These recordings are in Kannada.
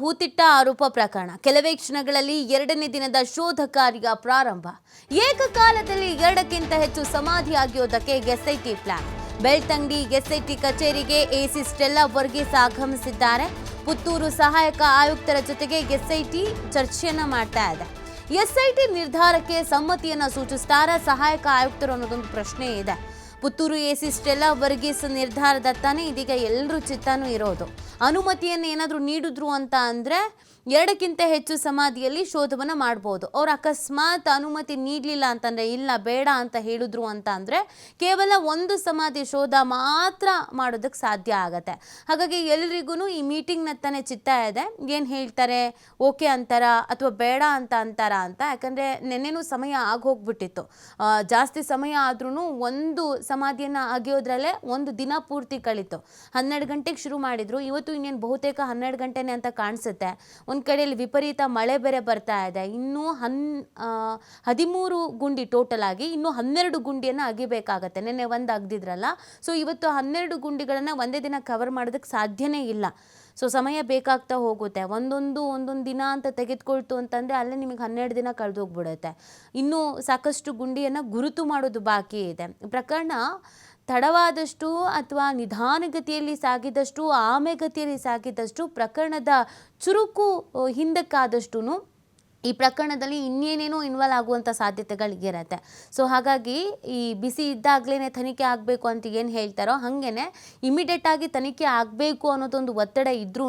ಹೂತಿಟ್ಟ ಆರೋಪ ಪ್ರಕರಣ? ಕೆಲವೇ ಕ್ಷಣಗಳಲ್ಲಿ ಎರಡನೇ ದಿನದ ಶೋಧ ಕಾರ್ಯ ಪ್ರಾರಂಭ. ಏಕಕಾಲದಲ್ಲಿ ಎರಡಕ್ಕಿಂತ ಹೆಚ್ಚು ಸಮಾಧಿ ಆಗಿರೋದಕ್ಕೆ ಎಸ್ಐಟಿ ಪ್ಲಾನ್. ಬೆಳ್ತಂಗಡಿ ಎಸ್ಐಟಿ ಕಚೇರಿಗೆ ಎಸಿ ಸ್ಟೆಲ್ಲಾ ವರ್ಗೀಸ್ ಆಗಮಿಸಿದ್ದಾರೆ. ಪುತ್ತೂರು ಸಹಾಯಕ ಆಯುಕ್ತರ ಜೊತೆಗೆ ಎಸ್ಐಟಿ ಚರ್ಚೆಯನ್ನ ಮಾಡ್ತಾ ಇದೆ. ಎಸ್ಐಟಿ ನಿರ್ಧಾರಕ್ಕೆ ಸಮ್ಮತಿಯನ್ನ ಸೂಚಿಸ್ತಾರ ಸಹಾಯಕ ಆಯುಕ್ತರು ಅನ್ನೋದೊಂದು ಪ್ರಶ್ನೆ ಇದೆ. ಪುತ್ತೂರು ಎಸಿ ಸ್ಟೆಲ್ಲಾ ವರ್ಗೀಸ್ ನಿರ್ಧಾರದತ್ತಾನೆ ತಾನೇ ಇದೀಗ ಎಲ್ಲರೂ ಚಿತ್ತಾನೂ ಇರೋದು. ಅನುಮತಿಯನ್ನು ಏನಾದರೂ ನೀಡಿದ್ರು ಅಂತ ಅಂದರೆ ಎರಡಕ್ಕಿಂತ ಹೆಚ್ಚು ಸಮಾಧಿಯಲ್ಲಿ ಶೋಧವನ್ನು ಮಾಡ್ಬೋದು. ಅವ್ರು ಅಕಸ್ಮಾತ್ ಅನುಮತಿ ನೀಡಲಿಲ್ಲ ಅಂತಂದರೆ, ಇಲ್ಲ ಬೇಡ ಅಂತ ಹೇಳಿದ್ರು ಅಂತ ಅಂದರೆ ಕೇವಲ ಒಂದು ಸಮಾಧಿ ಶೋಧ ಮಾತ್ರ ಮಾಡೋದಕ್ಕೆ ಸಾಧ್ಯ ಆಗತ್ತೆ. ಹಾಗಾಗಿ ಎಲ್ರಿಗೂ ಈ ಮೀಟಿಂಗ್ನತ್ತಾನೆ ತಾನೇ ಚಿತ್ತ ಇದೆ. ಏನು ಹೇಳ್ತಾರೆ? ಓಕೆ ಅಂತಾರ ಅಥವಾ ಬೇಡ ಅಂತ ಅಂತಾರ ಅಂತ? ಯಾಕಂದರೆ ನೆನ್ನೆನೂ ಸಮಯ ಆಗೋಗ್ಬಿಟ್ಟಿತ್ತು ಜಾಸ್ತಿ ಸಮಯ ಆದ್ರೂ ಒಂದು ಸಮಾಧಿಯನ್ನು ಆಗಿಯೋದ್ರಲ್ಲೇ ಒಂದು ದಿನ ಪೂರ್ತಿ ಕಳೀತು. ಹನ್ನೆರಡು ಗಂಟೆಗೆ ಶುರು ಮಾಡಿದ್ರು. ಇವತ್ತು ಇನ್ನೇನು ಬಹುತೇಕ ಹನ್ನೆರಡು ಗಂಟೆನೆ ಅಂತ ಕಾಣಿಸುತ್ತೆ. ಒಂದು ಕಡೆಯಲ್ಲಿ ವಿಪರೀತ ಮಳೆ ಬೇರೆ ಬರ್ತಾ ಇದೆ. ಇನ್ನೂ ಹನ್ ಹದಿಮೂರು ಗುಂಡಿ ಟೋಟಲ್ ಆಗಿ ಇನ್ನೂ ಹನ್ನೆರಡು ಗುಂಡಿಯನ್ನು ಅಗಿಬೇಕಾಗತ್ತೆ. ನಿನ್ನೆ ಒಂದು ಅಗ್ದಿದ್ರಲ್ಲ. ಸೊ ಇವತ್ತು ಹನ್ನೆರಡು ಗುಂಡಿಗಳನ್ನು ಒಂದೇ ದಿನ ಕವರ್ ಮಾಡೋದಕ್ಕೆ ಸಾಧ್ಯನೇ ಇಲ್ಲ. ಸೊ ಸಮಯ ಬೇಕಾಗ್ತಾ ಹೋಗುತ್ತೆ. ಒಂದೊಂದು ಒಂದೊಂದು ದಿನ ಅಂತ ತೆಗೆದುಕೊಳ್ತು ಅಂತಂದರೆ ಅಲ್ಲೇ ನಿಮಗೆ ಹನ್ನೆರಡು ದಿನ ಕಳೆದೋಗ್ಬಿಡುತ್ತೆ. ಇನ್ನೂ ಸಾಕಷ್ಟು ಗುಂಡಿಯನ್ನು ಗುರುತು ಮಾಡೋದು ಬಾಕಿ ಇದೆ. ಪ್ರಕರಣ ತಡವಾದಷ್ಟು ಅಥವಾ ನಿಧಾನಗತಿಯಲ್ಲಿ ಸಾಗಿದಷ್ಟು, ಆಮೆಗತಿಯಲ್ಲಿ ಸಾಗಿದಷ್ಟು ಪ್ರಕರಣದ ಚುರುಕು ಹಿಂದಕ್ಕಾದಷ್ಟು ಈ ಪ್ರಕರಣದಲ್ಲಿ ಇನ್ನೇನೇನೋ ಇನ್ವಾಲ್ವ್ ಆಗುವಂಥ ಸಾಧ್ಯತೆಗಳಿಗಿರತ್ತೆ ಸೊ ಹಾಗಾಗಿ ಈ ಬಿಸಿ ಇದ್ದಾಗಲೇ ತನಿಖೆ ಆಗಬೇಕು ಅಂತ ಏನು ಹೇಳ್ತಾರೋ ಹಾಗೇನೆ ಇಮಿಡಿಯೇಟಾಗಿ ತನಿಖೆ ಆಗಬೇಕು ಅನ್ನೋದೊಂದು ಒತ್ತಡ ಇದ್ರೂ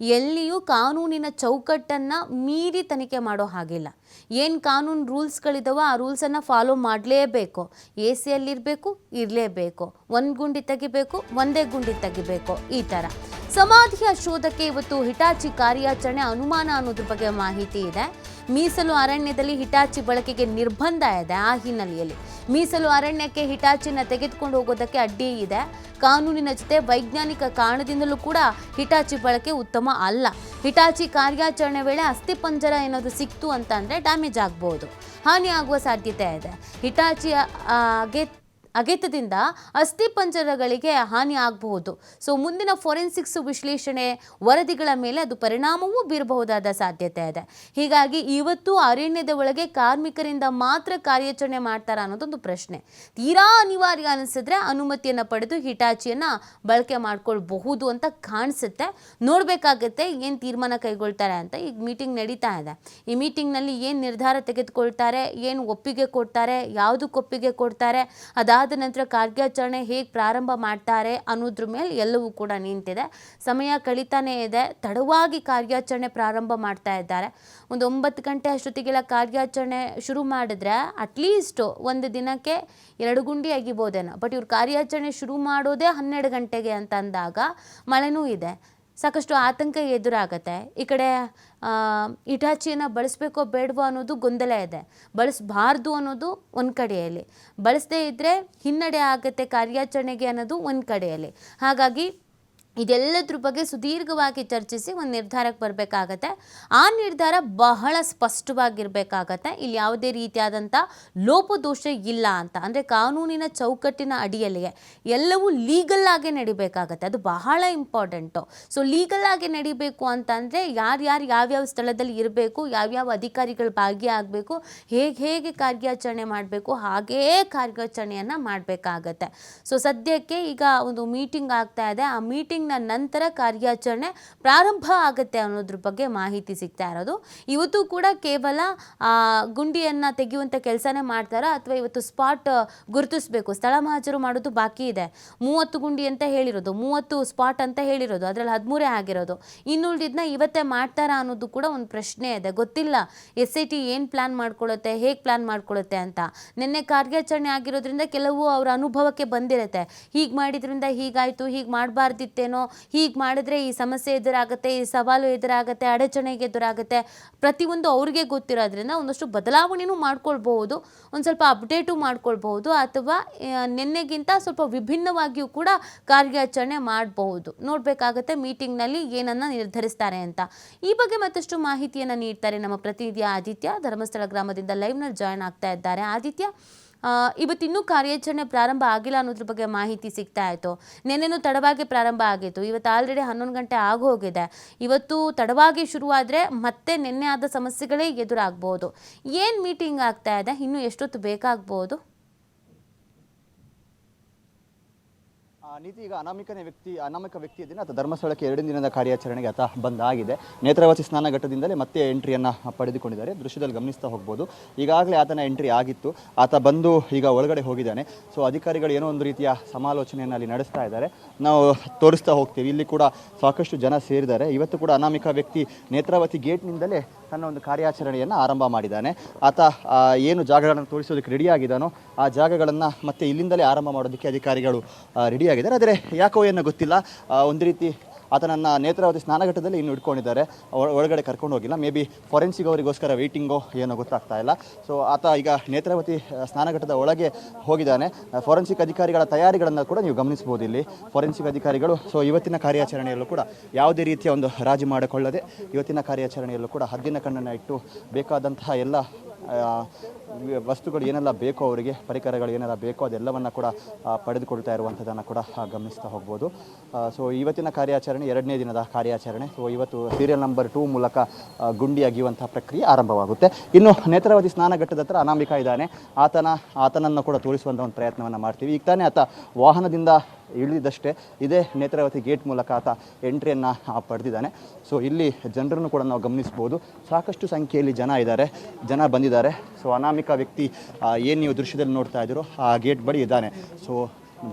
ಎಲ್ಲಿಯೂ ಕಾನೂನಿನ ಚೌಕಟ್ಟನ್ನು ಮೀರಿ ತನಿಖೆ ಮಾಡೋ ಹಾಗಿಲ್ಲ. ಏನು ಕಾನೂನು ರೂಲ್ಸ್ಗಳಿದಾವೋ ಆ ರೂಲ್ಸನ್ನು ಫಾಲೋ ಮಾಡಲೇಬೇಕು. ಎ ಸಿಯಲ್ಲಿರಬೇಕು, ಇರಲೇಬೇಕು. ಒಂದು ಗುಂಡಿ ತೆಗಿಬೇಕು, ಒಂದೇ ಗುಂಡಿ ತೆಗಿಬೇಕು, ಈ ಥರ ಸಮಾಧಿಯ ಶೋಧಕ್ಕೆ ಇವತ್ತು ಹಿಟಾಚಿ ಕಾರ್ಯಾಚರಣೆ ಅನುಮಾನ ಅನ್ನೋದ್ರ ಬಗ್ಗೆ ಮಾಹಿತಿ ಇದೆ. ಮೀಸಲು ಅರಣ್ಯದಲ್ಲಿ ಹಿಟಾಚಿ ಬಳಕೆಗೆ ನಿರ್ಬಂಧ ಇದೆ ಆ ಹಿನ್ನೆಲೆಯಲ್ಲಿ. ಮೀಸಲು ಅರಣ್ಯಕ್ಕೆ ಹಿಟಾಚಿನ ತೆಗೆದುಕೊಂಡು ಹೋಗೋದಕ್ಕೆ ಅಡ್ಡಿ ಇದೆ. ಕಾನೂನಿನ ಜೊತೆ ವೈಜ್ಞಾನಿಕ ಕಾರಣದಿಂದಲೂ ಕೂಡ ಹಿಟಾಚಿ ಬಳಕೆ ಉತ್ತಮ ಅಲ್ಲ. ಹಿಟಾಚಿ ಕಾರ್ಯಾಚರಣೆ ವೇಳೆ ಅಸ್ಥಿಪಂಜರ ಏನಾದರೂ ಸಿಕ್ತು ಅಂತ ಅಂದರೆ ಡ್ಯಾಮೇಜ್ ಆಗ್ಬೋದು. ಹಾನಿ ಆಗುವ ಸಾಧ್ಯತೆ ಇದೆ. ಹಿಟಾಚಿಯ ಆ, ಗೆ ಅಗೆತದಿಂದ ಅಸ್ಥಿಪಂಜರಗಳಿಗೆ ಹಾನಿ ಆಗಬಹುದು. ಸೊ ಮುಂದಿನ ಫೋರೆನ್ಸಿಕ್ಸ್ ವಿಶ್ಲೇಷಣೆ ವರದಿಗಳ ಮೇಲೆ ಅದು ಪರಿಣಾಮವೂ ಬೀರಬಹುದಾದ ಸಾಧ್ಯತೆ ಇದೆ. ಹೀಗಾಗಿ ಇವತ್ತು ಅರಣ್ಯದ ಒಳಗೆ ಕಾರ್ಮಿಕರಿಂದ ಮಾತ್ರ ಕಾರ್ಯಾಚರಣೆ ಮಾಡ್ತಾರ ಅನ್ನೋದೊಂದು ಪ್ರಶ್ನೆ. ತೀರಾ ಅನಿವಾರ್ಯ ಅನಿಸಿದ್ರೆ ಅನುಮತಿಯನ್ನು ಪಡೆದು ಹಿಟಾಚಿಯನ್ನು ಬಳಕೆ ಮಾಡ್ಕೊಳ್ಬಹುದು ಅಂತ ಕಾಣಿಸುತ್ತೆ. ನೋಡಬೇಕಾಗತ್ತೆ ಏನು ತೀರ್ಮಾನ ಕೈಗೊಳ್ತಾರೆ ಅಂತ ಈಗ ಮೀಟಿಂಗ್ ನಡೀತಾ ಇದೆ. ಈ ಮೀಟಿಂಗ್ನಲ್ಲಿ ಏನು ನಿರ್ಧಾರ ತೆಗೆದುಕೊಳ್ತಾರೆ, ಏನು ಒಪ್ಪಿಗೆ ಕೊಡ್ತಾರೆ ಯಾವುದಕ್ಕೆ ಒಪ್ಪಿಗೆ ಕೊಡ್ತಾರೆ ಅದಾದ ನಂತರ ಕಾರ್ಯಾಚರಣೆ ಹೇಗೆ ಪ್ರಾರಂಭ ಮಾಡ್ತಾರೆ ಅನ್ನೋದ್ರ ಮೇಲೆ ಎಲ್ಲವೂ ಕೂಡ ನಿಂತಿದೆ. ಸಮಯ ಕಳೀತಾನೇ ಇದೆ. ತಡವಾಗಿ ಕಾರ್ಯಾಚರಣೆ ಪ್ರಾರಂಭ ಮಾಡ್ತಾ ಇದ್ದಾರೆ. ಒಂದು ಒಂಬತ್ತು ಗಂಟೆ ಅಷ್ಟೊತ್ತಿಗೆಲ್ಲ ಕಾರ್ಯಾಚರಣೆ ಶುರು ಮಾಡಿದ್ರೆ ಅಟ್ಲೀಸ್ಟ್ ಒಂದು ದಿನಕ್ಕೆ ಎರಡು ಗುಂಡಿ ಅಗಿಬೋದೇನೋ ಬಟ್ ಇವ್ರು ಕಾರ್ಯಾಚರಣೆ ಶುರು ಮಾಡೋದೇ ಹನ್ನೆರಡು ಗಂಟೆಗೆ ಅಂತ ಅಂದಾಗ ಮಳೆನೂ ಇದೆ. ಸಾಕಷ್ಟು ಆತಂಕ ಎದುರಾಗತ್ತೆ. ಈ ಕಡೆ ಇಟಾಚಿನ ಇಟಾಚಿಯನ್ನು ಬಳಸಬೇಕೋ ಬೇಡವೋ ಅನ್ನೋದು ಗೊಂದಲ ಇದೆ. ಬಳಸಬಾರ್ದು ಅನ್ನೋದು ಒಂದು ಕಡೆಯಲ್ಲಿ. ಬಳಸದೇ ಇದ್ದರೆ ಹಿನ್ನಡೆ ಆಗುತ್ತೆ ಕಾರ್ಯಾಚರಣೆಗೆ ಅನ್ನೋದು ಒಂದು ಕಡೆಯಲ್ಲಿ. ಹಾಗಾಗಿ ಇದೆಲ್ಲದ್ರ ಬಗ್ಗೆ ಸುದೀರ್ಘವಾಗಿ ಚರ್ಚಿಸಿ ಒಂದು ನಿರ್ಧಾರಕ್ಕೆ ಬರಬೇಕಾಗತ್ತೆ. ಆ ನಿರ್ಧಾರ ಬಹಳ ಸ್ಪಷ್ಟವಾಗಿರಬೇಕಾಗತ್ತೆ. ಇಲ್ಲಿ ಯಾವುದೇ ರೀತಿಯಾದಂಥ ಲೋಪದೋಷ ಇಲ್ಲ ಅಂತ. ಅಂದರೆ ಕಾನೂನಿನ ಚೌಕಟ್ಟಿನ ಅಡಿಯಲ್ಲಿಯೇ ಎಲ್ಲವೂ ಲೀಗಲ್ ಆಗಿ ನಡಿಬೇಕಾಗತ್ತೆ. ಅದು ಬಹಳ ಇಂಪಾರ್ಟೆಂಟು ಸೊ ಲೀಗಲ್ ಆಗಿ ನಡಿಬೇಕು ಅಂತಂದರೆ ಯಾರ್ಯಾರು ಯಾವ್ಯಾವ ಸ್ಥಳದಲ್ಲಿ ಇರಬೇಕು, ಯಾವ್ಯಾವ ಅಧಿಕಾರಿಗಳು ಭಾಗಿಯಾಗಬೇಕು ಹೇಗೆ ಹೇಗೆ ಕಾರ್ಯಾಚರಣೆ ಮಾಡಬೇಕು, ಹಾಗೇ ಕಾರ್ಯಾಚರಣೆಯನ್ನು ಮಾಡಬೇಕಾಗತ್ತೆ. ಸೊ ಸದ್ಯಕ್ಕೆ ಈಗ ಒಂದು ಮೀಟಿಂಗ್ ಆಗ್ತಾ ಇದೆ. ಆ ಮೀಟಿಂಗ್ನ ನಂತರ ಕಾರ್ಯಾಚರಣೆ ಪ್ರಾರಂಭ ಆಗುತ್ತೆ ಅನ್ನೋದ್ರ ಬಗ್ಗೆ ಮಾಹಿತಿ ಸಿಗ್ತಾ ಇರೋದು. ಇವತ್ತು ಕೂಡ ಕೇವಲ ಗುಂಡಿಯನ್ನು ತೆಗೆಯುವಂಥ ಕೆಲಸನೇ ಮಾಡ್ತಾರ ಅಥವಾ ಇವತ್ತು ಸ್ಪಾಟ್ ಗುರುತಿಸಬೇಕು? ಸ್ಥಳ ಮಹಾಜರು ಮಾಡೋದು ಬಾಕಿ ಇದೆ. ಮೂವತ್ತು ಗುಂಡಿ ಅಂತ ಹೇಳಿರೋದು, ಮೂವತ್ತು ಸ್ಪಾಟ್ ಅಂತ ಹೇಳಿರೋದು, ಅದರಲ್ಲಿ ಹದಿಮೂರೇ ಆಗಿರೋದು. ಇನ್ನುಳಿದಿದ್ನ ಇವತ್ತೇ ಮಾಡ್ತಾರಾ ಅನ್ನೋದು ಕೂಡ ಒಂದು ಪ್ರಶ್ನೆ ಇದೆ. ಗೊತ್ತಿಲ್ಲ, ಎಸ್ ಐ ಟಿ ಏನು ಪ್ಲ್ಯಾನ್ ಮಾಡ್ಕೊಳ್ಳುತ್ತೆ, ಹೇಗೆ ಪ್ಲ್ಯಾನ್ ಮಾಡ್ಕೊಳ್ಳುತ್ತೆ ಅಂತ. ನಿನ್ನೆ ಕಾರ್ಯಾಚರಣೆ ಆಗಿರೋದ್ರಿಂದ ಕೆಲವು ಅವರ ಅನುಭವಕ್ಕೆ ಬಂದಿರುತ್ತೆ. ಹೀಗೆ ಮಾಡಿದ್ರಿಂದ ಹೀಗಾಯಿತು, ಹೀಗೆ ಮಾಡಬಾರ್ದಿತ್ತೇನೋ ಹೀಗೆ ಮಾಡಿದ್ರೆ ಈ ಸಮಸ್ಯೆ ಎದುರಾಗುತ್ತೆ, ಈ ಸವಾಲು ಎದುರಾಗುತ್ತೆ, ಅಡಚಣೆಗೆ ಎದುರಾಗುತ್ತೆ, ಪ್ರತಿಯೊಂದು ಅವ್ರಿಗೆ ಗೊತ್ತಿರೋದ್ರಿಂದ ಒಂದಷ್ಟು ಬದಲಾವಣೆನೂ ಮಾಡ್ಕೊಳ್ಬಹುದು, ಒಂದು ಸ್ವಲ್ಪ ಅಪ್ಡೇಟು ಮಾಡ್ಕೊಳ್ಬಹುದು, ಅಥವಾ ನಿನ್ನೆಗಿಂತ ಸ್ವಲ್ಪ ವಿಭಿನ್ನವಾಗಿಯೂ ಕೂಡ ಕಾರ್ಯಾಚರಣೆ ಮಾಡಬಹುದು. ನೋಡಬೇಕಾಗತ್ತೆ ಮೀಟಿಂಗ್ನಲ್ಲಿ ಏನನ್ನ ನಿರ್ಧರಿಸ್ತಾರೆ ಅಂತ. ಈ ಬಗ್ಗೆ ಮತ್ತಷ್ಟು ಮಾಹಿತಿಯನ್ನು ನೀಡ್ತಾರೆ ನಮ್ಮ ಪ್ರತಿನಿಧಿ ಆದಿತ್ಯ. ಧರ್ಮಸ್ಥಳ ಗ್ರಾಮದಿಂದ ಲೈವ್ನಲ್ಲಿ ಜಾಯ್ನ್ ಆಗ್ತಾ ಇದ್ದಾರೆ. ಆದಿತ್ಯ ಇವತ್ತಿನ್ನೂ ಕಾರ್ಯಾಚರಣೆ ಪ್ರಾರಂಭ ಆಗಿಲ್ಲ ಅನ್ನೋದ್ರ ಬಗ್ಗೆ ಮಾಹಿತಿ ಸಿಗ್ತಾ ಇತ್ತು. ನಿನ್ನೆನೂ ತಡವಾಗಿ ಪ್ರಾರಂಭ ಆಗಿತ್ತು. ಇವತ್ತು ಆಲ್ರೆಡಿ ಹನ್ನೊಂದು ಗಂಟೆ ಆಗೋಗಿದೆ. ಇವತ್ತು ತಡವಾಗಿ ಶುರುವಾದರೆ ಮತ್ತೆ ನಿನ್ನೆ ಆದ ಸಮಸ್ಯೆಗಳೇ ಎದುರಾಗ್ಬೋದು. ಏನು ಮೀಟಿಂಗ್ ಆಗ್ತಾ ಇದೆ? ಇನ್ನೂ ಎಷ್ಟೊತ್ತು ಬೇಕಾಗ್ಬೋದು? ನೀತಿ ಈಗ ಅನಾಮಿಕನೇ ವ್ಯಕ್ತಿ, ಅನಾಮಿಕ ವ್ಯಕ್ತಿಯ ದಿನ ಆತ ಧರ್ಮಸ್ಥಳಕ್ಕೆ ಎರಡು ದಿನದ ಕಾರ್ಯಾಚರಣೆಗೆ ಆತ ಬಂದಾಗಿದೆ. ನೇತ್ರಾವತಿ ಸ್ನಾನಘಟ್ಟದಿಂದಲೇ ಮತ್ತೆ ಎಂಟ್ರಿಯನ್ನು ಪಡೆದುಕೊಂಡಿದ್ದಾರೆ. ದೃಶ್ಯದಲ್ಲಿ ಗಮನಿಸ್ತಾ ಹೋಗ್ಬೋದು. ಈಗಾಗಲೇ ಆತನ ಎಂಟ್ರಿ ಆಗಿತ್ತು. ಆತ ಬಂದು ಈಗ ಒಳಗಡೆ ಹೋಗಿದ್ದಾನೆ. ಸೊ, ಅಧಿಕಾರಿಗಳು ಏನೋ ಒಂದು ರೀತಿಯ ಸಮಾಲೋಚನೆಯನ್ನು ಅಲ್ಲಿ ನಡೆಸ್ತಾ ಇದ್ದಾರೆ. ನಾವು ತೋರಿಸ್ತಾ ಹೋಗ್ತೀವಿ. ಇಲ್ಲಿ ಕೂಡ ಸಾಕಷ್ಟು ಜನ ಸೇರಿದ್ದಾರೆ. ಇವತ್ತು ಕೂಡ ಅನಾಮಿಕ ವ್ಯಕ್ತಿ ನೇತ್ರಾವತಿ ಗೇಟ್ನಿಂದಲೇ ತನ್ನ ಒಂದು ಕಾರ್ಯಾಚರಣೆಯನ್ನು ಆರಂಭ ಮಾಡಿದ್ದಾನೆ. ಆತ ಏನು ಜಾಗಗಳನ್ನು ತೋರಿಸೋದಕ್ಕೆ ರೆಡಿಯಾಗಿದ್ದಾನೋ ಆ ಜಾಗಗಳನ್ನು ಮತ್ತೆ ಇಲ್ಲಿಂದಲೇ ಆರಂಭ ಮಾಡೋದಕ್ಕೆ ಅಧಿಕಾರಿಗಳು ರೆಡಿಯಾಗಿದ್ದಾರೆ ಆದರೆ ಯಾಕೋ ಏನೋ ಗೊತ್ತಿಲ್ಲ. ಒಂದು ರೀತಿ ಆತನನ್ನು ನೇತ್ರಾವತಿ ಸ್ನಾನಘಟ್ಟದಲ್ಲಿ ಇನ್ನು ಇಟ್ಕೊಂಡಿದ್ದಾರೆ. ಒಳ- ಒಳಗಡೆ ಕರ್ಕೊಂಡು ಹೋಗಿಲ್ಲ. ಮೇ ಬಿ ಫಾರೆನ್ಸಿಕ್ ಅವರಿಗೋಸ್ಕರ ವೇಟಿಂಗೋ ಏನೋ ಗೊತ್ತಾಗ್ತಾ ಇಲ್ಲ. ಸೊ ಆತ ಈಗ ನೇತ್ರಾವತಿ ಸ್ನಾನಘಟ್ಟದ ಒಳಗೆ ಹೋಗಿದ್ದಾನೆ. ಫಾರೆನ್ಸಿಕ್ ಅಧಿಕಾರಿಗಳ ತಯಾರಿಗಳನ್ನು ಕೂಡ ನೀವು ಗಮನಿಸ್ಬೋದು ಇಲ್ಲಿ. ಫಾರೆನ್ಸಿಕ್ ಅಧಿಕಾರಿಗಳು ಸೊ ಇವತ್ತಿನ ಕಾರ್ಯಾಚರಣೆಯಲ್ಲೂ ಕೂಡ ಯಾವುದೇ ರೀತಿಯ ಒಂದು ರಾಜಿ ಮಾಡಿಕೊಳ್ಳದೆ ಇವತ್ತಿನ ಕಾರ್ಯಾಚರಣೆಯಲ್ಲೂ ಕೂಡ ಹದ್ದಿನ ಕಣ್ಣನ್ನು ಇಟ್ಟು ಬೇಕಾದಂತಹ ಎಲ್ಲ ವಸ್ತುಗಳು ಏನೆಲ್ಲ ಬೇಕೋ ಅವರಿಗೆ, ಪರಿಕರಗಳು ಏನೆಲ್ಲ ಬೇಕೋ ಅದೆಲ್ಲವನ್ನು ಕೂಡ ಪಡೆದುಕೊಳ್ತಾ ಇರುವಂಥದ್ದನ್ನು ಕೂಡ ಗಮನಿಸ್ತಾ ಹೋಗ್ಬೋದು. ಸೊ ಇವತ್ತಿನ ಕಾರ್ಯಾಚರಣೆ ಎರಡನೇ ದಿನದ ಕಾರ್ಯಾಚರಣೆ. ಸೊ ಇವತ್ತು ಸೀರಿಯಲ್ ನಂಬರ್ ಟೂ ಮೂಲಕ ಗುಂಡಿ ಅಗಿಯುವಂಥ ಪ್ರಕ್ರಿಯೆ ಆರಂಭವಾಗುತ್ತೆ. ಇನ್ನು ನೇತ್ರಾವತಿ ಸ್ನಾನಘಟ್ಟದ ಹತ್ರ ಅನಾಮಿಕ ಇದ್ದಾನೆ. ಆತನ, ಆತನನ್ನು ಕೂಡ ತೋರಿಸುವಂಥ ಒಂದು ಪ್ರಯತ್ನವನ್ನು ಮಾಡ್ತೀವಿ. ಈಗ ತಾನೇ ಆತ ವಾಹನದಿಂದ ಇಳಿದಷ್ಟೇ ಇದೇ ನೇತ್ರಾವತಿ ಗೇಟ್ ಮೂಲಕ ಆತ ಎಂಟ್ರಿಯನ್ನು ಪಡೆದಿದ್ದಾನೆ. ಸೊ ಇಲ್ಲಿ ಜನರನ್ನು ಕೂಡ ನಾವು ಗಮನಿಸ್ಬೋದು. ಸಾಕಷ್ಟು ಸಂಖ್ಯೆಯಲ್ಲಿ ಜನ ಇದ್ದಾರೆ. ಜನ ಬಂದಿದ್ದಾರೆ. ಸೊ ಅನಾಮಿಕ ವ್ಯಕ್ತಿ ಏನು ನೀವು ದೃಶ್ಯದಲ್ಲಿ ನೋಡ್ತಾ ಇದ್ದೀರೋ ಆ ಗೇಟ್ ಬಳಿ ಇದ್ದಾನೆ. ಸೊ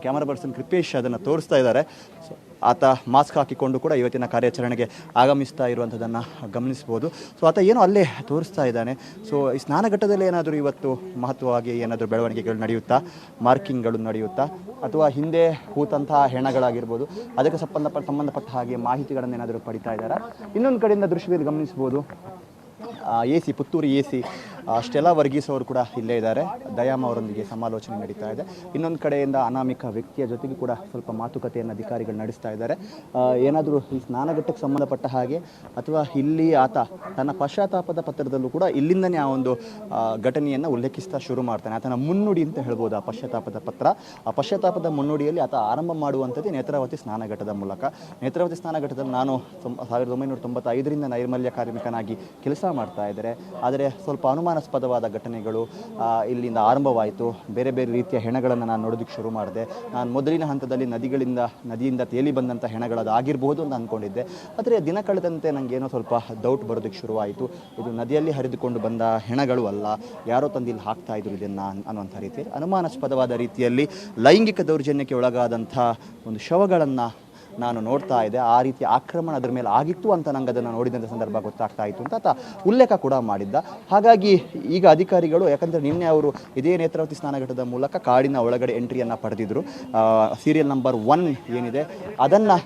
ಕ್ಯಾಮರಾ ಪರ್ಸನ್ ಕೃಪೇಶ್ ಅದನ್ನು ತೋರಿಸ್ತಾ ಇದ್ದಾರೆ. ಸೊ ಆತ ಮಾಸ್ಕ್ ಹಾಕಿಕೊಂಡು ಕೂಡ ಇವತ್ತಿನ ಕಾರ್ಯಾಚರಣೆಗೆ ಆಗಮಿಸ್ತಾ ಇರುವಂಥದ್ದನ್ನು ಗಮನಿಸ್ಬೋದು ಸೊ ಆತ ಏನೋ ಅಲ್ಲೇ ತೋರಿಸ್ತಾ ಇದ್ದಾನೆ. ಸೊ ಈ ಸ್ನಾನಘಟ್ಟದಲ್ಲಿ ಏನಾದರೂ ಇವತ್ತು ಮಹತ್ವವಾಗಿ ಏನಾದರೂ ಬೆಳವಣಿಗೆಗಳು ನಡೆಯುತ್ತಾ? ಮಾರ್ಕಿಂಗ್ಗಳು ನಡೆಯುತ್ತಾ? ಅಥವಾ ಹಿಂದೆ ಕೂತಂತಹ ಹೆಣಗಳಾಗಿರ್ಬೋದು? ಅದಕ್ಕೆ ಸಂಬಂಧಪಟ್ಟ ಸಂಬಂಧಪಟ್ಟ ಹಾಗೆ ಮಾಹಿತಿಗಳನ್ನು ಏನಾದರೂ ಪಡಿತಾ ಇದ್ದಾರೆ? ಇನ್ನೊಂದು ಕಡೆಯಿಂದ ದೃಶ್ಯದಲ್ಲಿ ಗಮನಿಸ್ಬೋದು A C, Puttur A C Stella Varghese ಅವರು ಕೂಡ ಇಲ್ಲೇ ಇದ್ದಾರೆ. ದಯಾಮ ಅವರೊಂದಿಗೆ ಸಮಾಲೋಚನೆ ನಡೀತಾ ಇದೆ. ಇನ್ನೊಂದು ಕಡೆಯಿಂದ ಅನಾಮಿಕ ವ್ಯಕ್ತಿಯ ಜೊತೆಗೂ ಕೂಡ ಸ್ವಲ್ಪ ಮಾತುಕತೆಯನ್ನು ಅಧಿಕಾರಿಗಳು ನಡೆಸ್ತಾ ಇದ್ದಾರೆ. ಏನಾದರೂ ಈ ಸ್ನಾನಘಟ್ಟಕ್ಕೆ ಸಂಬಂಧಪಟ್ಟ ಹಾಗೆ ಅಥವಾ ಇಲ್ಲಿ ಆತ ತನ್ನ ಪಶ್ಚಾತ್ತಾಪದ ಪತ್ರದಲ್ಲೂ ಕೂಡ ಇಲ್ಲಿಂದನೇ ಆ ಒಂದು ಘಟನೆಯನ್ನು ಉಲ್ಲೇಖಿಸ್ತಾ ಶುರು ಮಾಡ್ತಾನೆ. ಆತನ ಮುನ್ನುಡಿ ಅಂತ ಹೇಳ್ಬೋದು ಆ ಪಶ್ಚಾತ್ತಾಪದ ಪತ್ರ. ಆ ಪಶ್ಚಾತ್ತಾಪದ ಮುನ್ನುಡಿಯಲ್ಲಿ ಆತ ಆರಂಭ ಮಾಡುವಂಥದ್ದೇ ನೇತ್ರಾವತಿ ಸ್ನಾನಘಟ್ಟದ ಮೂಲಕ. ನೇತ್ರಾವತಿ ಸ್ನಾನಘಟ್ಟದಲ್ಲಿ ನಾನು ಸಾವಿರದ ಒಂಬೈನೂರ ತೊಂಬತ್ತೈದರಿಂದ ನೈರ್ಮಲ್ಯ ಕಾರ್ಮಿಕನಾಗಿ ಕೆಲಸ ಮಾಡ್ತಾ ಇದ್ದಾರೆ. ಆದರೆ ಸ್ವಲ್ಪ ಅನುಮಾನಾಸ್ಪದವಾದ ಘಟನೆಗಳು ಇಲ್ಲಿಂದ ಆರಂಭವಾಯಿತು. ಬೇರೆ ಬೇರೆ ರೀತಿಯ ಹೆಣಗಳನ್ನು ನಾನು ನೋಡೋದಕ್ಕೆ ಶುರು ಮಾಡಿದೆ. ನಾನು ಮೊದಲಿನ ಹಂತದಲ್ಲಿ ನದಿಗಳಿಂದ, ನದಿಯಿಂದ ತೇಲಿ ಬಂದಂಥ ಹೆಣಗಳದು ಆಗಿರಬಹುದು ಅಂತ ಅಂದ್ಕೊಂಡಿದ್ದೆ ಆದರೆ ದಿನ ಕಳೆದಂತೆ ನನಗೇನೋ ಸ್ವಲ್ಪ ಡೌಟ್ ಬರೋದಕ್ಕೆ ಶುರುವಾಯಿತು. ಇದು ನದಿಯಲ್ಲಿ ಹರಿದುಕೊಂಡು ಬಂದ ಹೆಣಗಳು ಅಲ್ಲ, ಯಾರೋ ತಂದು ಇಲ್ಲಿ ಹಾಕ್ತಾ ಇದ್ರು ಇದನ್ನು ಅನ್ನುವಂಥ ರೀತಿಯಲ್ಲಿ. ಅನುಮಾನಾಸ್ಪದವಾದ ರೀತಿಯಲ್ಲಿ ಲೈಂಗಿಕ ದೌರ್ಜನ್ಯಕ್ಕೆ ಒಳಗಾದಂಥ ಒಂದು ಶವಗಳನ್ನು ನಾನು ನೋಡ್ತಾ ಇದ್ದೆ ಆ ರೀತಿ ಆಕ್ರಮಣ ಅದರ ಮೇಲೆ ಆಗಿತ್ತು ಅಂತ ನಂಗೆ ಅದನ್ನು ನೋಡಿದಂಥ ಸಂದರ್ಭ ಗೊತ್ತಾಗ್ತಾ ಇತ್ತು ಅಂತ ಆತ ಉಲ್ಲೇಖ ಕೂಡ ಮಾಡಿದ್ದ. ಹಾಗಾಗಿ ಈಗ ಅಧಿಕಾರಿಗಳು, ಯಾಕಂದರೆ ನಿನ್ನೆ ಅವರು ಇದೇ ನೇತ್ರಾವತಿ ಸ್ನಾನಘಟ್ಟದ ಮೂಲಕ ಕಾಡಿನ ಒಳಗಡೆ ಎಂಟ್ರಿಯನ್ನು ಪಡೆದಿದ್ರು. ಸೀರಿಯಲ್ ನಂಬರ್ ಒನ್ ಏನಿದೆ, ಅದನ್ನು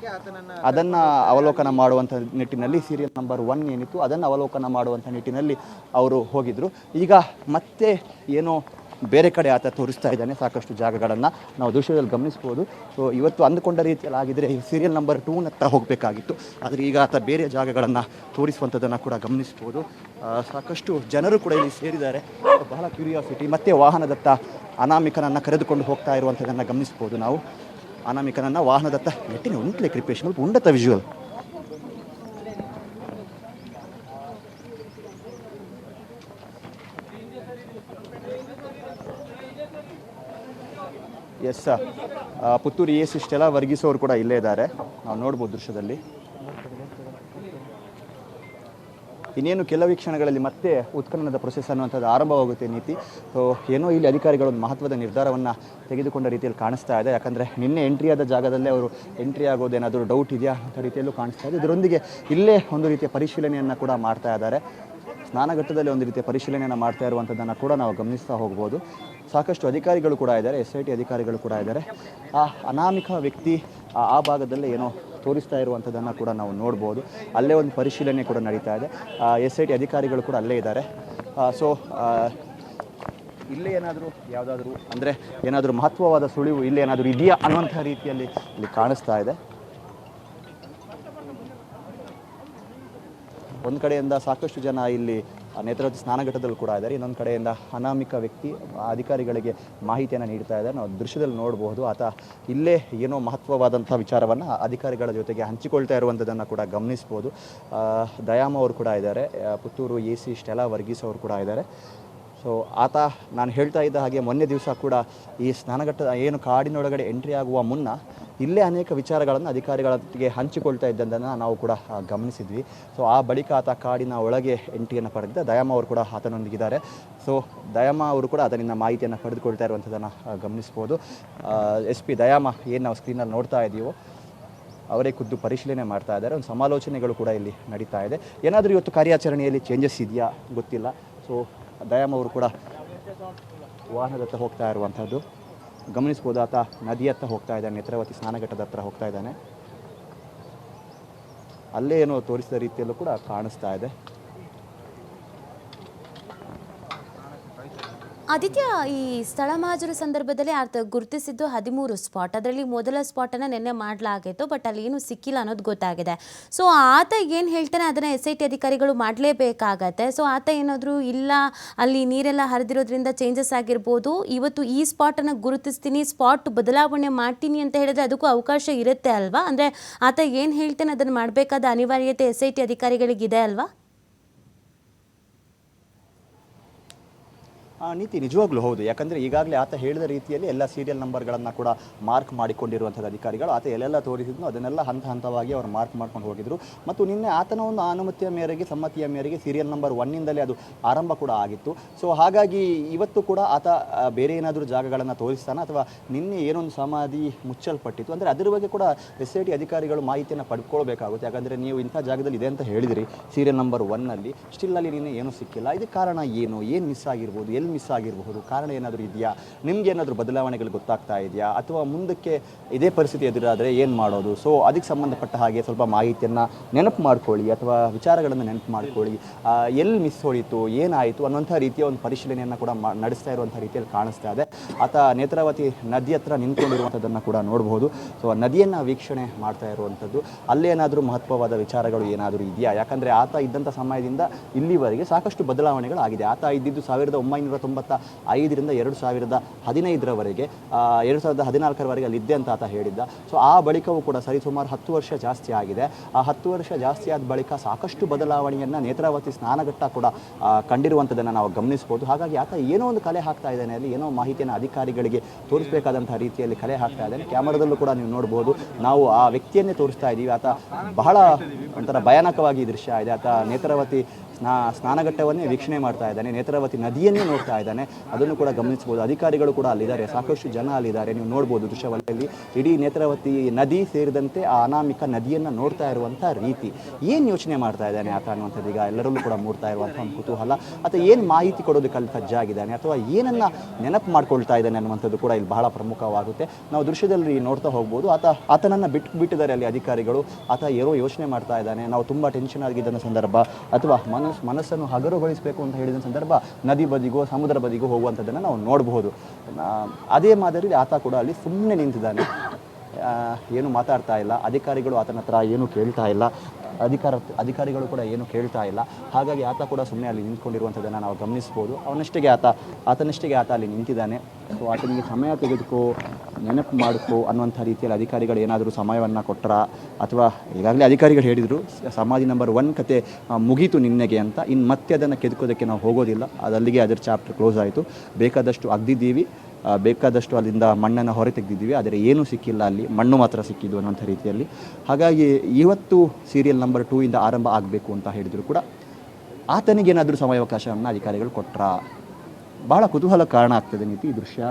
ಅದನ್ನು ಅವಲೋಕನ ಮಾಡುವಂಥ ನಿಟ್ಟಿನಲ್ಲಿ ಸೀರಿಯಲ್ ನಂಬರ್ ಒನ್ ಏನಿತ್ತು, ಅದನ್ನು ಅವಲೋಕನ ಮಾಡುವಂಥ ನಿಟ್ಟಿನಲ್ಲಿ ಅವರು ಹೋಗಿದ್ದರು ಈಗ ಮತ್ತೆ ಏನೋ ಬೇರೆ ಕಡೆ ಆತ ತೋರಿಸ್ತಾ ಇದ್ದಾನೆ, ಸಾಕಷ್ಟು ಜಾಗಗಳನ್ನು ನಾವು ದೃಶ್ಯದಲ್ಲಿ ಗಮನಿಸ್ಬೋದು. ಸೊ ಇವತ್ತು ಅಂದುಕೊಂಡ ರೀತಿಯಲ್ಲಿ ಆಗಿದ್ರೆ ಈ ಸೀರಿಯಲ್ ನಂಬರ್ ಟೂನತ್ತ ಹೋಗಬೇಕಾಗಿತ್ತು. ಆದರೆ ಈಗ ಆತ ಬೇರೆ ಜಾಗಗಳನ್ನು ತೋರಿಸುವಂಥದ್ದನ್ನು ಕೂಡ ಗಮನಿಸ್ಬೋದು. ಸಾಕಷ್ಟು ಜನರು ಕೂಡ ಇಲ್ಲಿ ಸೇರಿದ್ದಾರೆ. ಬಹಳ ಕ್ಯೂರಿಯಾಸಿಟಿ ಮತ್ತು ವಾಹನದತ್ತ ಅನಾಮಿಕನನ್ನು ಕರೆದುಕೊಂಡು ಹೋಗ್ತಾ ಇರುವಂಥದ್ದನ್ನು ಗಮನಿಸ್ಬೋದು ನಾವು. ಅನಾಮಿಕನನ್ನು ವಾಹನದತ್ತ ನೆಟ್ಟಿನ ಉಂಟ್ಲೆ ಕ್ರಿಪೇಶ್ ಸ್ವಲ್ಪ visual S Puttur A C ವರ್ಗಿಸೋರು ಕೂಡ ಇಲ್ಲೇ ಇದ್ದಾರೆ. ನಾವು ನೋಡ್ಬೋದು ದೃಶ್ಯದಲ್ಲಿ. ಇನ್ನೇನು ಕೆಲವೇ ಕ್ಷಣಗಳಲ್ಲಿ ಮತ್ತೆ ಉತ್ಖನನದ ಪ್ರೊಸೆಸ್ ಅನ್ನುವಂಥದ್ದು ಆರಂಭವಾಗುತ್ತೆ ನೀತಿ. ಸೊ ಏನೋ ಇಲ್ಲಿ ಅಧಿಕಾರಿಗಳು ಒಂದು ಮಹತ್ವದ ನಿರ್ಧಾರವನ್ನು ತೆಗೆದುಕೊಂಡ ರೀತಿಯಲ್ಲಿ ಕಾಣಿಸ್ತಾ ಇದೆ. ಯಾಕಂದರೆ ನಿನ್ನೆ ಎಂಟ್ರಿ ಆದ ಜಾಗದಲ್ಲೇ ಅವರು ಎಂಟ್ರಿ ಆಗೋದೇನಾದರೂ ಡೌಟ್ ಇದೆಯಾ ಅಂತ ರೀತಿಯಲ್ಲೂ ಕಾಣಿಸ್ತಾ ಇದೆ. ಇದರೊಂದಿಗೆ ಇಲ್ಲೇ ಒಂದು ರೀತಿಯ ಪರಿಶೀಲನೆಯನ್ನು ಕೂಡ ಮಾಡ್ತಾ ಇದ್ದಾರೆ. ಸ್ನಾನಘಟ್ಟದಲ್ಲಿ ಒಂದು ರೀತಿಯ ಪರಿಶೀಲನೆಯನ್ನು ಮಾಡ್ತಾ ಇರುವಂಥದ್ದನ್ನು ಕೂಡ ನಾವು ಗಮನಿಸ್ತಾ ಹೋಗ್ಬೋದು. ಸಾಕಷ್ಟು ಅಧಿಕಾರಿಗಳು ಕೂಡ ಇದ್ದಾರೆ ಎಸ್ ಐ ಟಿ ಅಧಿಕಾರಿಗಳು ಕೂಡ ಇದ್ದಾರೆ. ಆ ಅನಾಮಿಕ ವ್ಯಕ್ತಿ ಆ ಭಾಗದಲ್ಲೇ ಏನೋ ತೋರಿಸ್ತಾ ಇರುವಂಥದ್ದನ್ನು ಕೂಡ ನಾವು ನೋಡ್ಬೋದು. ಅಲ್ಲೇ ಒಂದು ಪರಿಶೀಲನೆ ಕೂಡ ನಡೀತಾ ಇದೆ. ಎಸ್ ಐ ಟಿ ಅಧಿಕಾರಿಗಳು ಕೂಡ ಅಲ್ಲೇ ಇದ್ದಾರೆ. ಸೊ ಇಲ್ಲೇ ಏನಾದರೂ ಯಾವುದಾದ್ರೂ ಅಂದರೆ ಏನಾದರೂ ಮಹತ್ವವಾದ ಸುಳಿವು, ಇಲ್ಲೇ ಏನಾದರೂ ಇದೆಯಾ ಅನ್ನುವಂಥ ರೀತಿಯಲ್ಲಿ ಇಲ್ಲಿ ಕಾಣಿಸ್ತಾ ಇದೆ. ಒಂದು ಕಡೆಯಿಂದ ಸಾಕಷ್ಟು ಜನ ಇಲ್ಲಿ ನೇತ್ರಾವತಿ ಸ್ನಾನಘಟ್ಟದಲ್ಲಿ ಕೂಡ ಇದ್ದಾರೆ. ಇನ್ನೊಂದು ಕಡೆಯಿಂದ ಅನಾಮಿಕ ವ್ಯಕ್ತಿ, ಅಧಿಕಾರಿಗಳಿಗೆ ಮಾಹಿತಿಯನ್ನು ನೀಡ್ತಾ ಇದ್ದಾರೆ. ನಾವು ದೃಶ್ಯದಲ್ಲಿ ನೋಡಬಹುದು, ಆತ ಇಲ್ಲೇ ಏನೋ ಮಹತ್ವವಾದಂಥ ವಿಚಾರವನ್ನು ಅಧಿಕಾರಿಗಳ ಜೊತೆಗೆ ಹಂಚಿಕೊಳ್ತಾ ಇರುವಂಥದ್ದನ್ನು ಕೂಡ ಗಮನಿಸ್ಬೋದು. ದಯಾಮ ಅವರು ಕೂಡ ಇದ್ದಾರೆ Puttur A C Stella Varghese ಅವರು ಕೂಡ ಇದ್ದಾರೆ. ಸೊ ಆತ, ನಾನು ಹೇಳ್ತಾ ಇದ್ದ ಹಾಗೆ ಮೊನ್ನೆ ದಿವಸ ಕೂಡ ಈ ಸ್ನಾನಘಟ್ಟದ ಏನು ಕಾಡಿನೊಳಗಡೆ ಎಂಟ್ರಿ ಆಗುವ ಮುನ್ನ ಇಲ್ಲೇ ಅನೇಕ ವಿಚಾರಗಳನ್ನು ಅಧಿಕಾರಿಗಳೊಟ್ಟಿಗೆ ಹಂಚಿಕೊಳ್ತಾ ಇದ್ದದ್ದನ್ನು ನಾವು ಕೂಡ ಗಮನಿಸಿದ್ವಿ. ಸೊ ಆ ಬಳಿಕ ಆತ ಕಾಡಿನ ಒಳಗೆ ಎಂಟ್ರಿಯನ್ನು ಪಡೆದಿದ್ದ ದಯಾಮ ಅವರು ಕೂಡ ಆತನೊಂದಿಗಿದ್ದಾರೆ. ಸೊ ದಯಾಮ ಅವರು ಕೂಡ ಅದರಿಂದ ಮಾಹಿತಿಯನ್ನು ಪಡೆದುಕೊಳ್ತಾ ಇರುವಂಥದ್ದನ್ನು ಗಮನಿಸ್ಬೋದು. ಎಸ್ ಪಿ ದಯಾಮ, ಏನು ನಾವು ಸ್ಕ್ರೀನಲ್ಲಿ ನೋಡ್ತಾ ಇದ್ದೀವೋ ಅವರೇ ಖುದ್ದು ಪರಿಶೀಲನೆ ಮಾಡ್ತಾ ಇದ್ದಾರೆ. ಒಂದು ಸಮಾಲೋಚನೆಗಳು ಕೂಡ ಇಲ್ಲಿ ನಡೀತಾ ಇದೆ. ಏನಾದರೂ ಇವತ್ತು ಕಾರ್ಯಾಚರಣೆಯಲ್ಲಿ ಚೇಂಜಸ್ ಇದೆಯಾ? ಗೊತ್ತಿಲ್ಲ. ಸೊ ದಯಾಮ ಅವರು ಕೂಡ ವಾಹನದತ್ತ ಹೋಗ್ತಾ ಇರುವಂಥದ್ದು. ಗಮನಿಸ್ಬೋದು ಆತ ನದಿಯತ್ತ ಹೋಗ್ತಾ ಇದ್ದಾನೆ, ನೇತ್ರಾವತಿ ಸ್ನಾನಘಟ್ಟದ ಹತ್ರ ಹೋಗ್ತಾ ಇದ್ದಾನೆ. ಅಲ್ಲೇ ಏನೋ ತೋರಿಸಿದ ರೀತಿಯಲ್ಲೂ ಕೂಡ ಕಾಣಿಸ್ತಾ ಇದೆ. ಆದಿತ್ಯ, ಈ ಸ್ಥಳ ಮಹಾಜರು ಸಂದರ್ಭದಲ್ಲಿ ಆತ ಗುರುತಿಸಿದ್ದು ಹದಿಮೂರು ಸ್ಪಾಟ್ ಅದರಲ್ಲಿ ಮೊದಲ ಸ್ಪಾಟನ್ನು ನಿನ್ನೆ ಮಾಡಲಾಗಿತ್ತು ಬಟ್ ಅಲ್ಲಿ ಏನು ಸಿಕ್ಕಿಲ್ಲ ಅನ್ನೋದು ಗೊತ್ತಾಗಿದೆ. ಸೊ ಆತ ಏನು ಹೇಳ್ತಾನೆ, ಅದನ್ನು ಎಸ್ ಐ ಟಿ ಅಧಿಕಾರಿಗಳು ಮಾಡಲೇಬೇಕಾಗತ್ತೆ. ಸೊ ಆತ ಏನಾದರೂ ಇಲ್ಲ, ಅಲ್ಲಿ ನೀರೆಲ್ಲ ಹರಿದಿರೋದ್ರಿಂದ ಚೇಂಜಸ್ ಆಗಿರ್ಬೋದು. ಇವತ್ತು ಈ ಸ್ಪಾಟನ್ನು ಗುರುತಿಸ್ತೀನಿ ಸ್ಪಾಟ್ ಬದಲಾವಣೆ ಮಾಡ್ತೀನಿ ಅಂತ ಹೇಳಿದ್ರೆ ಅದಕ್ಕೂ ಅವಕಾಶ ಇರುತ್ತೆ ಅಲ್ವಾ? ಅಂದರೆ ಆತ ಏನು ಹೇಳ್ತಾನೆ, ಅದನ್ನು ಮಾಡಬೇಕಾದ ಅನಿವಾರ್ಯತೆ ಎಸ್ ಐ ಟಿ ಅಧಿಕಾರಿಗಳಿಗಿದೆ ಅಲ್ವಾ? ನೀತಿ ನಿಜವಾಗ್ಲೂ ಹೌದು. ಯಾಕಂದರೆ ಈಗಾಗಲೇ ಆತ ಹೇಳಿದ ರೀತಿಯಲ್ಲಿ ಎಲ್ಲ ಸೀರಿಯಲ್ ನಂಬರ್ಗಳನ್ನು ಕೂಡ ಮಾರ್ಕ್ ಮಾಡಿಕೊಂಡಿರುವಂಥದ್ದು ಅಧಿಕಾರಿಗಳು, ಆತ ಎಲ್ಲೆಲ್ಲ ತೋರಿಸಿದ್ನು ಅದನ್ನೆಲ್ಲ ಹಂತ ಹಂತವಾಗಿ ಅವರು ಮಾರ್ಕ್ ಮಾಡ್ಕೊಂಡು ಹೋಗಿದ್ರು. ಮತ್ತು ನಿನ್ನೆ ಆತನ ಒಂದು ಅನುಮತಿಯ ಮೇರೆಗೆ, ಸಮ್ಮತಿಯ ಮೇರೆಗೆ ಸೀರಿಯಲ್ ನಂಬರ್ ಒನ್ನಿಂದಲೇ ಅದು ಆರಂಭ ಕೂಡ ಆಗಿತ್ತು. ಸೊ ಹಾಗಾಗಿ ಇವತ್ತು ಕೂಡ ಆತ ಬೇರೆ ಏನಾದರೂ ಜಾಗಗಳನ್ನು ತೋರಿಸ್ತಾನೆ? ಅಥವಾ ನಿನ್ನೆ ಏನೊಂದು ಸಮಾಧಿ ಮುಚ್ಚಲ್ಪಟ್ಟಿತ್ತು? ಅಂದರೆ ಅದರ ಬಗ್ಗೆ ಕೂಡ ಎಸ್ ಐ ಟಿ ಅಧಿಕಾರಿಗಳು ಮಾಹಿತಿಯನ್ನು ಪಡ್ಕೊಳ್ಬೇಕಾಗುತ್ತೆ. ಯಾಕಂದರೆ ನೀವು ಇಂಥ ಜಾಗದಲ್ಲಿ ಇದೆ ಅಂತ ಹೇಳಿದಿರಿ ಸೀರಿಯಲ್ ನಂಬರ್ ಒನ್ನಲ್ಲಿ ಸ್ಟಿಲ್ ಅಲ್ಲಿ ನಿನ್ನೆ ಏನೂ ಸಿಕ್ಕಿಲ್ಲ. ಇದಕ್ಕೆ ಕಾರಣ ಏನು? ಏನು ಮಿಸ್ ಆಗಿರ್ಬೋದು? ಎಲ್ಲಿ ಮಿಸ್ ಆಗಿರಬಹುದು. ಕಾರಣ ಏನಾದರೂ ಇದೆಯಾ? ನಿಮ್ಗೆ ಏನಾದರೂ ಬದಲಾವಣೆಗಳು ಗೊತ್ತಾಗ್ತಾ ಇದೆಯಾ? ಅಥವಾ ಮುಂದಕ್ಕೆ ಇದೇ ಪರಿಸ್ಥಿತಿ ಎದುರಾದರೆ ಏನು ಮಾಡೋದು? ಸೊ ಅದಕ್ಕೆ ಸಂಬಂಧಪಟ್ಟ ಹಾಗೆ ಸ್ವಲ್ಪ ಮಾಹಿತಿಯನ್ನು ನೆನಪು ಮಾಡ್ಕೊಳ್ಳಿ ಅಥವಾ ವಿಚಾರಗಳನ್ನು ನೆನಪು ಮಾಡ್ಕೊಳ್ಳಿ. ಎಲ್ಲಿ ಮಿಸ್ ಹೋಯಿತು, ಏನಾಯಿತು ಅನ್ನೋಂಥ ರೀತಿಯ ಒಂದು ಪರಿಶೀಲನೆಯನ್ನು ಕೂಡ ನಡೆಸ್ತಾ ಇರುವಂಥ ರೀತಿಯಲ್ಲಿ ಕಾಣಿಸ್ತಾ ಇದೆ. ಆತ ನೇತ್ರಾವತಿ ನದಿ ಹತ್ರ ನಿಂತ್ಕೊಂಡಿರುವಂಥದ್ದನ್ನು ಕೂಡ ನೋಡಬಹುದು. ಸೊ ನದಿಯನ್ನು ವೀಕ್ಷಣೆ ಮಾಡ್ತಾ ಇರುವಂಥದ್ದು. ಅಲ್ಲೇನಾದರೂ ಮಹತ್ವವಾದ ವಿಚಾರಗಳು ಏನಾದರೂ ಇದೆಯಾ? ಯಾಕಂದರೆ ಆತ ಇದ್ದಂಥ ಸಮಯದಿಂದ ಇಲ್ಲಿವರೆಗೆ ಸಾಕಷ್ಟು ಬದಲಾವಣೆಗಳಾಗಿದೆ. ಆತ ಇದ್ದಿದ್ದು ಸಾವಿರದ ಒಂಬೈನೂರ ತೊಂಬತ್ತ ಐದರಿಂದ ಎರಡು ಸಾವಿರದ ಹದಿನೈದರವರೆಗೆ ಎರಡು ಸಾವಿರದ ಹದಿನಾಲ್ಕರವರೆಗೆ ಅಲ್ಲಿದ್ದೆ ಅಂತ ಆತ ಹೇಳಿದ್ದ. ಸೊ ಆ ಬಳಿಕವೂ ಕೂಡ ಸರಿಸುಮಾರು ಹತ್ತು ವರ್ಷ ಜಾಸ್ತಿ ಆಗಿದೆ. ಆ ಹತ್ತು ವರ್ಷ ಜಾಸ್ತಿ ಆದ ಬಳಿಕ ಸಾಕಷ್ಟು ಬದಲಾವಣೆಯನ್ನು ನೇತ್ರಾವತಿ ಸ್ನಾನಘಟ್ಟ ಕೂಡ ಕಂಡಿರುವಂಥದ್ದನ್ನು ನಾವು ಗಮನಿಸ್ಬೋದು. ಹಾಗಾಗಿ ಆತ ಏನೋ ಒಂದು ಕಲೆ ಹಾಕ್ತಾ ಇದ್ದಾನೆ, ಅಲ್ಲಿ ಏನೋ ಮಾಹಿತಿಯನ್ನು ಅಧಿಕಾರಿಗಳಿಗೆ ತೋರಿಸಬೇಕಾದಂಥ ರೀತಿಯಲ್ಲಿ ಕಲೆ ಹಾಕ್ತಾ ಇದ್ದಾನೆ. ಕ್ಯಾಮರಾದಲ್ಲೂ ಕೂಡ ನೀವು ನೋಡ್ಬೋದು, ನಾವು ಆ ವ್ಯಕ್ತಿಯನ್ನೇ ತೋರಿಸ್ತಾ ಇದ್ದೀವಿ. ಆತ ಬಹಳ ಒಂಥರ ಭಯಾನಕವಾಗಿ ದೃಶ್ಯ ಇದೆ. ಆತ ನೇತ್ರಾವತಿ ಸ್ನಾ ಸ್ನಾನಘಟ್ಟವನ್ನೇ ವೀಕ್ಷಣೆ ಮಾಡ್ತಾ ಇದ್ದಾನೆ. ನೇತ್ರಾವತಿ ನದಿಯನ್ನೇ ನೋಡ್ತಾ ಇದ್ದಾನೆ. ಅದನ್ನು ಕೂಡ ಗಮನಿಸ್ಬೋದು ಅಧಿಕಾರಿಗಳು ಕೂಡ ಅಲ್ಲಿದ್ದಾರೆ. ಸಾಕಷ್ಟು ಜನ ಅಲ್ಲಿದ್ದಾರೆ. ನೀವು ನೋಡ್ಬೋದು ದೃಶ್ಯವಲಯಲ್ಲಿ ಇಡೀ ನೇತ್ರಾವತಿ ನದಿ ಸೇರಿದಂತೆ ಆ ಅನಾಮಿಕ ನದಿಯನ್ನು ನೋಡ್ತಾ ಇರುವಂಥ ರೀತಿ. ಏನು ಯೋಚನೆ ಮಾಡ್ತಾ ಇದ್ದಾನೆ ಆತ ಅನ್ನುವಂಥದ್ದು ಈಗ ಎಲ್ಲರಲ್ಲೂ ಕೂಡ ಮೂಡ್ತಾ ಇರುವಂಥ ಒಂದು ಕುತೂಹಲ. ಅಥವಾ ಏನು ಮಾಹಿತಿ ಕೊಡೋದಕ್ಕೆ ಅಲ್ಲಿ ಸಜ್ಜಾಗಿದ್ದಾನೆ? ಅಥವಾ ಏನನ್ನ ನೆನಪು ಮಾಡ್ಕೊಳ್ತಾ ಇದ್ದಾನೆ ಅನ್ನುವಂಥದ್ದು ಕೂಡ ಇಲ್ಲಿ ಬಹಳ ಪ್ರಮುಖವಾಗುತ್ತೆ. ನಾವು ದೃಶ್ಯದಲ್ಲಿ ನೋಡ್ತಾ ಹೋಗ್ಬೋದು. ಆತ, ಆತನನ್ನು ಬಿಟ್ಟು ಬಿಟ್ಟಿದ್ದಾರೆ ಅಲ್ಲಿ ಅಧಿಕಾರಿಗಳು. ಆತ ಏನೋ ಯೋಚನೆ ಮಾಡ್ತಾ ಇದ್ದಾನೆ. ನಾವು ತುಂಬ ಟೆನ್ಷನ್ ಆಗಿದ್ದ ಸಂದರ್ಭ ಅಥವಾ ಮನಸ್ಸು ಮನಸ್ಸನ್ನು ಹಗರುಗೊಳಿಸಬೇಕು ಅಂತ ಹೇಳಿದ ಸಂದರ್ಭ ನದಿ ಬದಿಗೋ ಸಮುದ್ರ ಬದಿಗೋ ಹೋಗುವಂಥದ್ದನ್ನು ನಾವು ನೋಡಬಹುದು. ಅದೇ ಮಾದರಿಯಲ್ಲಿ ಆತ ಕೂಡ ಅಲ್ಲಿ ಸುಮ್ಮನೆ ನಿಂತಿದ್ದಾನೆ. ಏನು ಮಾತಾಡ್ತಾ ಇಲ್ಲ, ಅಧಿಕಾರಿಗಳು ಆತನ ಹತ್ರ ಏನು ಕೇಳ್ತಾ ಇಲ್ಲ. ಅಧಿಕಾರ ಅಧಿಕಾರಿಗಳು ಕೂಡ ಏನು ಕೇಳ್ತಾ ಇಲ್ಲ. ಹಾಗಾಗಿ ಆತ ಕೂಡ ಸುಮ್ಮನೆ ಅಲ್ಲಿ ನಿಂತ್ಕೊಂಡಿರುವಂಥದ್ದನ್ನು ನಾವು ಗಮನಿಸ್ಬೋದು. ಅವನಷ್ಟಿಗೆ ಆತ, ಆತನಷ್ಟಿಗೆ ಆತ ಅಲ್ಲಿ ನಿಂತಿದ್ದಾನೆ. ಸೊ ಆತನಿಗೆ ಸಮಯ ತೆಗೆದುಕೋ, ನೆನಪು ಮಾಡಿಕೊ ಅನ್ನುವಂಥ ರೀತಿಯಲ್ಲಿ ಅಧಿಕಾರಿಗಳು ಏನಾದರೂ ಸಮಯವನ್ನು ಕೊಟ್ಟರ ಅಥವಾ ಈಗಾಗಲೇ ಅಧಿಕಾರಿಗಳು ಹೇಳಿದರು, ಸಮಾಧಿ ನಂಬರ್ ಒನ್ ಕತೆ ಮುಗೀತು ನಿನ್ನೆಗೆ ಅಂತ. ಇನ್ನು ಮತ್ತೆ ಅದನ್ನು ಕೆದಕೋದಕ್ಕೆ ನಾವು ಹೋಗೋದಿಲ್ಲ. ಅದಲ್ಲಿಗೆ ಅದರ ಚಾಪ್ಟರ್ ಕ್ಲೋಸ್ ಆಯಿತು. ಬೇಕಾದಷ್ಟು ಅಗ್ದಿದ್ದೀವಿ. ಬೇಕಾದಷ್ಟು ಅಲ್ಲಿಂದ ಮಣ್ಣನ್ನು ಹೊರ ತೆಗೆದಿದ್ದೀವಿ. ಆದರೆ ಏನೂ ಸಿಕ್ಕಿಲ್ಲ ಅಲ್ಲಿ. ಮಣ್ಣು ಮಾತ್ರ ಸಿಕ್ಕಿದ್ದು ಅನ್ನೋಂಥ ರೀತಿಯಲ್ಲಿ. ಹಾಗಾಗಿ ಇವತ್ತು ಸೀರಿಯಲ್ ನಂಬರ್ ಟೂ ಇಂದ ಆರಂಭ ಆಗಬೇಕು ಅಂತ ಹೇಳಿದರೂ ಕೂಡ ಆತನಿಗೇನಾದರೂ ಸಮಯಾವಕಾಶವನ್ನು ಅಧಿಕಾರಿಗಳು ಕೊಟ್ಟರ ಭಾಳ ಕುತೂಹಲ ಕಾರಣ ಆಗ್ತದೆ ನೀತಿ ಈ ದೃಶ್ಯ.